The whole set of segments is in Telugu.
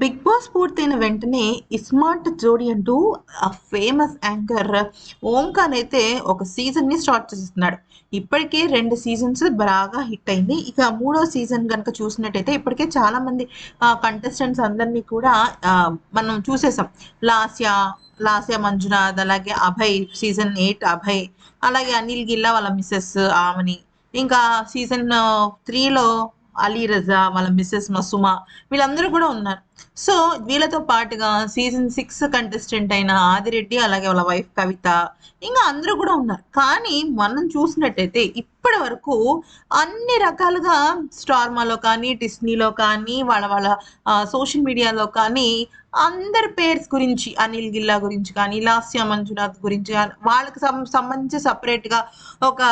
బిగ్ బాస్ పూర్తయిన వెంటనే ఇస్మార్ట్ జోడి అంటూ ఆ ఫేమస్ యాంకర్ ఓంకాన్ అయితే ఒక సీజన్ని స్టార్ట్ చేస్తున్నాడు. ఇప్పటికే రెండు సీజన్స్ బాగా హిట్ అయింది. ఇక మూడో సీజన్ కనుక చూసినట్టయితే ఇప్పటికే చాలా మంది కంటెస్టెంట్స్ అందరినీ కూడా మనం చూసేసాం. లాస్యా లాస్యా మంజునాథ్ అలాగే అభయ్ సీజన్ ఎయిట్ అభయ్ అలాగే అనిల్ గిల్లా వాళ్ళ మిస్సెస్ ఆమెని. ఇంకా సీజన్ త్రీలో అలీ రజా వాళ్ళ మిస్సెస్ మసుమా వీళ్ళందరూ కూడా ఉన్నారు. సో వీళ్ళతో పాటుగా సీజన్ సిక్స్ కంటెస్టెంట్ అయిన ఆదిరెడ్డి అలాగే వాళ్ళ వైఫ్ కవిత ఇంకా అందరూ కూడా ఉన్నారు. కానీ మనం చూసినట్టయితే ఇప్పటి వరకు అన్ని రకాలుగా స్టార్మాలో కానీ డిస్నీలో కానీ వాళ్ళ వాళ్ళ సోషల్ మీడియాలో కానీ అందరి పేర్స్ గురించి అనిల్ గిల్లా గురించి కానీ లాస్యా మంజునాథ్ గురించి కానీ వాళ్ళకి సంబంధించి సపరేట్గా ఒక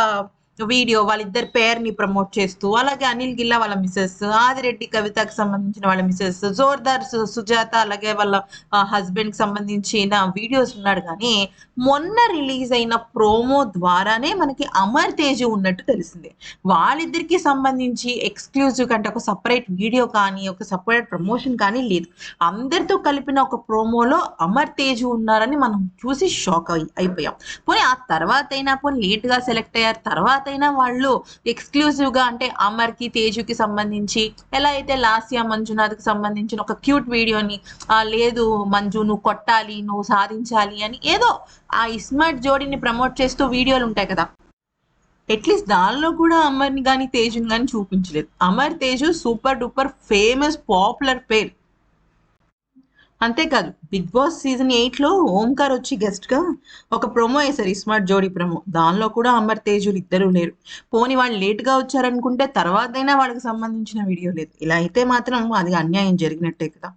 వీడియో వాళ్ళిద్దరి పేరుని ప్రమోట్ చేస్తూ అలాగే అనిల్ గిల్లా వాళ్ళ మిసెస్ ఆదిరెడ్డి కవితకు సంబంధించిన వాళ్ళ మిసెస్ జోర్దార్ సు- సుజాత అలాగే వాళ్ళ హస్బెండ్కి సంబంధించిన వీడియోస్ ఉన్నాడు. కానీ మొన్న రిలీజ్ అయిన ప్రోమో ద్వారానే మనకి అమర్ తేజ్ ఉన్నట్టు తెలిసింది. వాళ్ళిద్దరికి సంబంధించి ఎక్స్క్లూజివ్ కంటే ఒక సపరేట్ వీడియో కానీ ఒక సపరేట్ ప్రమోషన్ కానీ లేదు. అందరితో కలిపిన ఒక ప్రోమోలో అమర్ తేజ్ ఉన్నారని మనం చూసి షాక్ అయి అయిపోయాం. పోనీ ఆ తర్వాత అయినా పోనీ లేట్గా సెలెక్ట్ అయ్యారు తర్వాత అయినా వాళ్ళు ఎక్స్క్లూజివ్గా అంటే అమర్కి తేజుకి సంబంధించి ఎలా అయితే లాస్యా మంజునాథ్కి సంబంధించిన ఒక క్యూట్ వీడియోని ఆ లేదు మంజు నువ్వు కొట్టాలి నువ్వు సాధించాలి అని ఏదో ఆ ఇస్మార్ట్ జోడీని ప్రమోట్ చేస్తూ వీడియోలు ఉంటాయి కదా. అట్లీస్ట్ దానిలో కూడా అమర్ని కానీ తేజుని కానీ చూపించలేదు. Amar Teju super duper famous popular పేరు. అంతేకాదు బిగ్ బాస్ సీజన్ ఎయిట్లో ఓంకార్ వచ్చి గెస్ట్గా ఒక ప్రొమో వేశారు ఇస్మార్ట్ జోడీ ప్రొమో. దానిలో కూడా అమర్ తేజులు ఇద్దరు లేరు. పోనీ వాళ్ళు లేట్గా వచ్చారనుకుంటే తర్వాతైనా వాళ్ళకి సంబంధించిన వీడియో లేదు. ఇలా అయితే మాత్రం అది అన్యాయం జరిగినట్టే కదా.